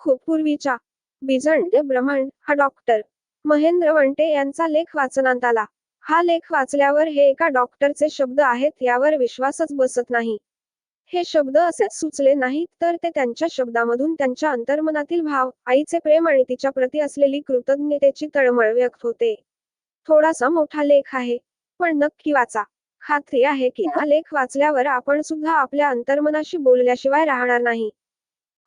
खूप पूर्वीच्या बिजंडे ब्रह्मांड हा डॉक्टर महेंद्र वंटे यांचा लेख वाचनात आला. हा लेख वाचल्यावर हे एका डॉक्टरचे शब्द आहेत यावर विश्वासच बसत नाही. हे शब्द असेच सुचले नाहीत तर ते त्यांच्या शब्दामधून त्यांच्या अंतर्मनातील भाव आईचे प्रेम आणि तिच्या प्रती असलेली कृतज्ञतेची तळमळ व्यक्त होते. थोडासा मोठा लेख आहे पण नक्की वाचा. खात्री आहे की हा लेख वाचल्यावर आपण सुद्धा आपल्या अंतर्मनाशी बोलल्याशिवाय राहणार नाही.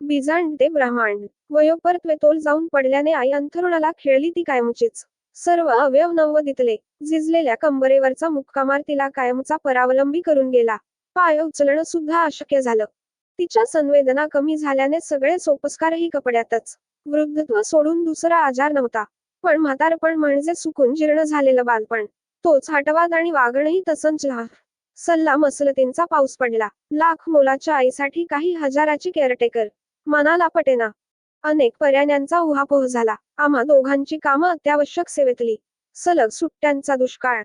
बिजांड ते ब्रह्मांड वयोपरत्वे तोल जाऊन पडल्याने आई अंथरुणाला खेळली ती कायमचीच. सर्व अवयव नवदितले झिजलेल्या कंबरेवरचा मुक्कामार तिला कायमचा परावलंबी करून गेला. पाय उचलणं सुद्धा अशक्य झालं. तिच्या संवेदना कमी झाल्याने सगळे सोपस्कारही कपड्यातच. वृद्धत्व सोडून दुसरा आजार नव्हता. पण म्हातारपण म्हणजे सुकून जीर्ण झालेलं बालपण. तोच हटवाद आणि वागणंही तसंच सल्ला मसलतींचा पाऊस पडला. लाख मोलाच्या आईसाठी काही हजाराची केअरटेकर. मनाला पटेना. अनेक पर्यायांचा उहापोह झाला. आम्हा दोघांची कामं अत्यावश्यक सेवेतली. सलग सुट्ट्यांचा दुष्काळ.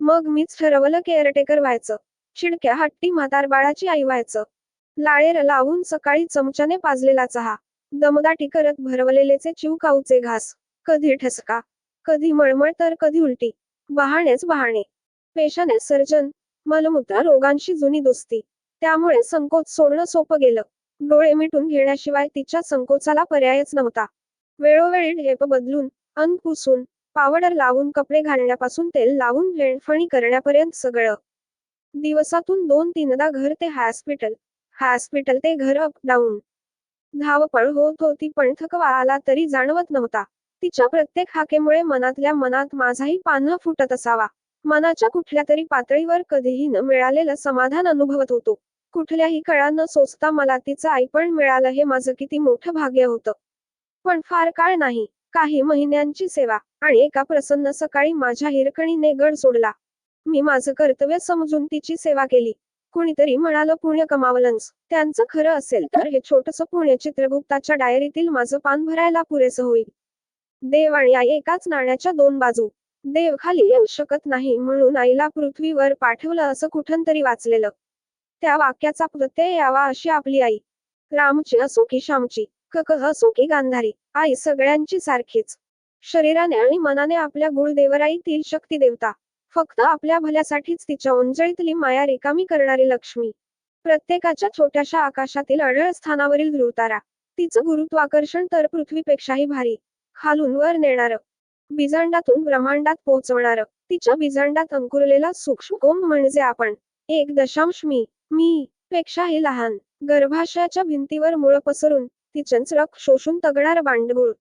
मग मीच ठरवलं केअरटेकर व्हायचं. चिडक्या हट्टी म्हातार बाळाची आई व्हायचं. लाळेर लावून सकाळी चमच्याने पाजलेला चहा. दमदाटी करत भरवलेलेचे चिवकाऊचे घास. कधी ठसका. कधी मळमळ तर कधी उलटी. बहाणेच बहाणे. पेशाने सर्जन. मलमूत्र रोगांशी जुनी दोस्ती. त्यामुळे संकोच सोडणं सोपं गेलं. डोळे मिटून घेण्याशिवाय तिच्या संकोचाला पर्यायच नव्हता. वेळोवेळी ढेप बदलून अन्न पुसून पावडर लावून कपडे घालण्यापासून तेल लावून हेळफणी करण्यापर्यंत सगळं. दिवसातून दोन तीनदा घर ते हॉस्पिटल हॉस्पिटल ते घर अप डाऊन धावपळ होत होती पण थकवा आला तरी जाणवत नव्हता. तिच्या प्रत्येक हाकेमुळे मनातल्या मनात माझाही पान्हा फुटत असावा. मनाच्या कुठल्या तरी पातळीवर कधीही न मिळालेलं समाधान अनुभवत होतो. कुठल्याही कळा न सोचता मला तिचं आईपण मिळालं हे माझं किती मोठं भाग्य होतं. पण फार काळ नाही काही महिन्यांची सेवा आणि एका प्रसन्न सकाळी माझ्या हिरकणीने गड सोडला. मी माझं कर्तव्य समजून तिची सेवा केली. कुणीतरी म्हणालं पुण्य कमावलंच त्यांचं खरं असेल तर हे छोटस पुण्य चित्रगुप्ताच्या डायरीतील माझं पान भरायला पुरेसं होईल. देव आणि आई एकाच नाण्याच्या दोन बाजू. देव खाली येऊ शकत नाही म्हणून आईला पृथ्वीवर पाठवलं असं कुठंतरी वाचलेलं. त्या वाक्याचा प्रत्यय यावा अशी आपली आई. रामची असो की श्यामची कक असो की गांधारी आई सगळ्यांची सारखीच. शरीराने आणि मनाने आपल्या गुळदेवराईतील शक्ती देवता फक्त आपल्या भल्यासाठीच तिच्या उंजळीतली माया रिकामी करणारी लक्ष्मी. प्रत्येकाच्या छोट्याशा आकाशातील अढळ स्थानावरील ध्रुवतारा तिचं गुरुत्वाकर्षण तर पृथ्वीपेक्षाही भारी खालून वर नेणार. बिजांडातून ब्रह्मांडात पोहोचवणार तिच्या बिजांडात अंकुरलेला सूक्ष्म कोंब म्हणजे आपण एक दशांश मी. मी पेक्षाही लहान गर्भाशयाच्या भिंतीवर मुळ पसरून ती रक्त शोषून तगणार बांडगुळ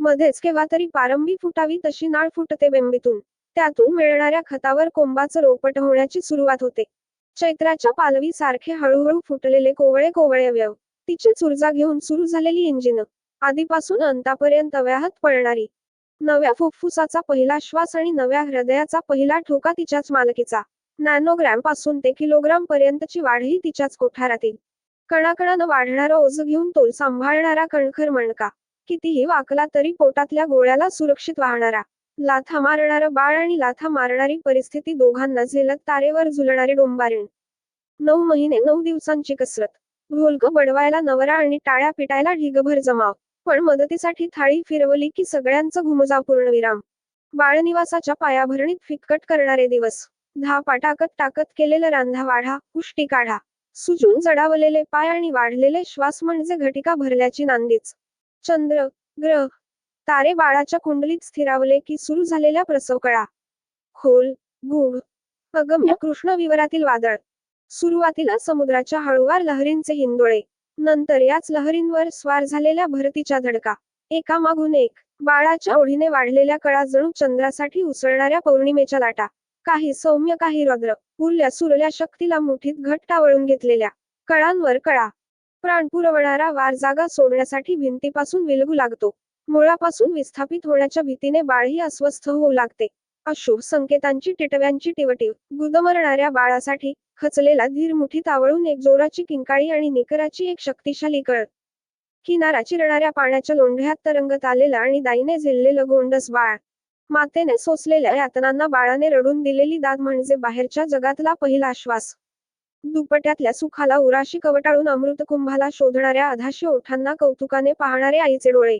मध्येच केव्हा तरी पारंबी फुटावी तशी नाळ फुटते बेंबीतून. त्यातून मिळणाऱ्या खतावर कोंबाचं रोपट होण्याची सुरुवात होते. चैत्राच्या पालवी सारखे हळूहळू फुटलेले कोवळे कोवळे अवयव तिची चुरजा घेऊन सुरू झालेली इंजिन आधीपासून अंतापर्यंत व्याहत पळणारी. नव्या फुफ्फुसाचा पहिला श्वास आणि नव्या हृदयाचा पहिला ठोका तिच्याच मालकीचा. नॅनोग्रॅमपासून ते किलोग्राम पर्यंतची वाढही तिच्याच कोठारातील. कणाकणानं वाढणारं ओझ घेऊन तोल सांभाळणारा कणखर मणका. कितीही वाकला तरी पोटातल्या गोळ्याला सुरक्षित वाहणारा. लाथा मारणारं बाळ आणि लाथा मारणारी परिस्थिती दोघांना झेलत तारेवर झुलणारे डोंबारीण. नऊ महिने नऊ दिवसांची कसरत. ढोलक बडवायला नवरा आणि टाळ्या पिटायला ढिगभर जमाव. पण मदतीसाठी थाळी फिरवली की सगळ्यांचं घुमजाव पूर्णविराम बाळनिवासाच्या पायाभरणीत फिकट करणारे दिवस. धापा टाकत टाकत केलेलं रांधा वाढा पुष्टी काढा. सुजून जडावलेले पाय आणि वाढलेले श्वास म्हणजे घटिका भरल्याची नांदीच. चंद्र ग्रह तारे बाळाच्या कुंडलीत स्थिरावले की सुरू झालेल्या प्रसव कळा खोल गुढ अगम्य कृष्ण विवरातील वादळ. सुरुवातीला समुद्राच्या हळूवार लहरींचे हिंदोळे. नंतर याच लहरींवर स्वार झालेल्या भरतीच्या धडका. एका मागून एक बाळाच्या ओढीने वाढलेल्या कळा जणू चंद्रासाठी उसळणाऱ्या पौर्णिमेच्या लाटा. काही सौम्य काही रौद्र उरल्या सुरल्या शक्तीला मुठीत घट्ट आवळून घेतलेल्या कळांवर कळा. प्राण पुरवणारा वार जागा सोडण्यासाठी भिंतीपासून विलगू लागतो. मुळापासून विस्थापित होण्याच्या भीतीने बाळही अस्वस्थ होऊ लागते. अशुभ संकेतांची टिटव्यांची टिवटिव. गुदमरणाऱ्या बाळासाठी खचलेला धीर मुठीत आवळून एक जोराची किंकाळी आणि निकराची एक शक्तिशाली कळ. किनारा चिरणाऱ्या पाण्याच्या लोंढ्यात तरंगत आलेलं आणि दाईने झेललेलं गोंडस बाळ. मातेने सोसलेल्या यातनांना बाळाने रडून दिलेली दाद म्हणजे बाहेरच्या जगातला पहिला श्वास दुपट्यातल्या सुखाला उराशी कवटाळून अमृतकुंभाला शोधणाऱ्या अधाशी ओठांना कौतुकाने पाहणारे आईचे डोळे.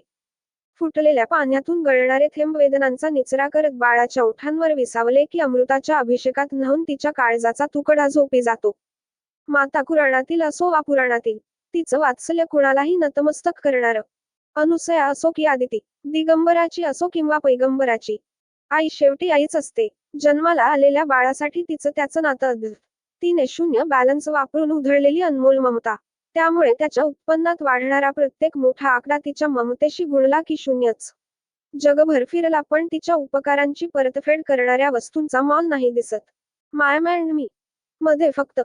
फुटलेल्या पाण्यातून गळणारे थेंब वेदनांचा निचरा करत बाळाच्या ओठांवर विसावले की अमृताच्या अभिषेकात न्हाऊन तिच्या काळजाचा तुकडा झोपी जातो. माता कुराणातील असो वा पुराणातील तिचं वात्सल्य कुणालाही नतमस्तक करणारं. अनुसया असो की आदिती दिगंबराची असो किंवा पैगंबराची. आई शेवटी आईच असते. जन्माला आलेल्या बाळासाठी तिचं त्याचं नातं तिने शून्य बॅलन्स वापरून उधळलेली अनमोल ममता. त्यामुळे त्याच्या उत्पन्नात वाढणारा प्रत्येक मोठा आकडा तिच्या ममतेशी गुणला की शून्यच. जगभर फिरला पण तिच्या उपकारांची परतफेड करणाऱ्या वस्तूंचा मॉल नाही दिसत. मायम अँड मी. मध्ये फक्त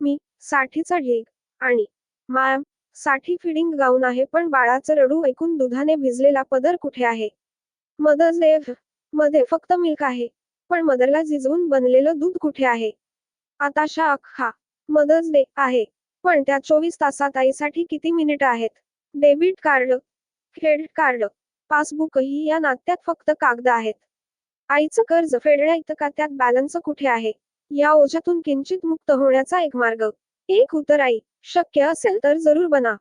मी साठीचा ढीग आणि मायम साठी फिडिंग गाऊन आहे पण बाळाचं रडू ऐकून दुधाने भिजलेला पदर कुठे आहे? मदर्स डे मध्ये फक्त मिल्क आहे पण मदरला झिजवून बनलेलं दूध कुठे आहे? आताशा अख्खा मदर्स डे आहे पण त्या चोवीस तासात आईसाठी किती मिनिट आहेत? Debit card credit card passbook ही या नात्यात फक्त कागद आहेत. आईचं कर्ज फेडण्या इतका त्यात बॅलन्स कुठे आहे? या ओझ्यातून किंचित मुक्त होण्याचा एक मार्ग. एक उत्तर आई शक्य असेल तर जरूर बना.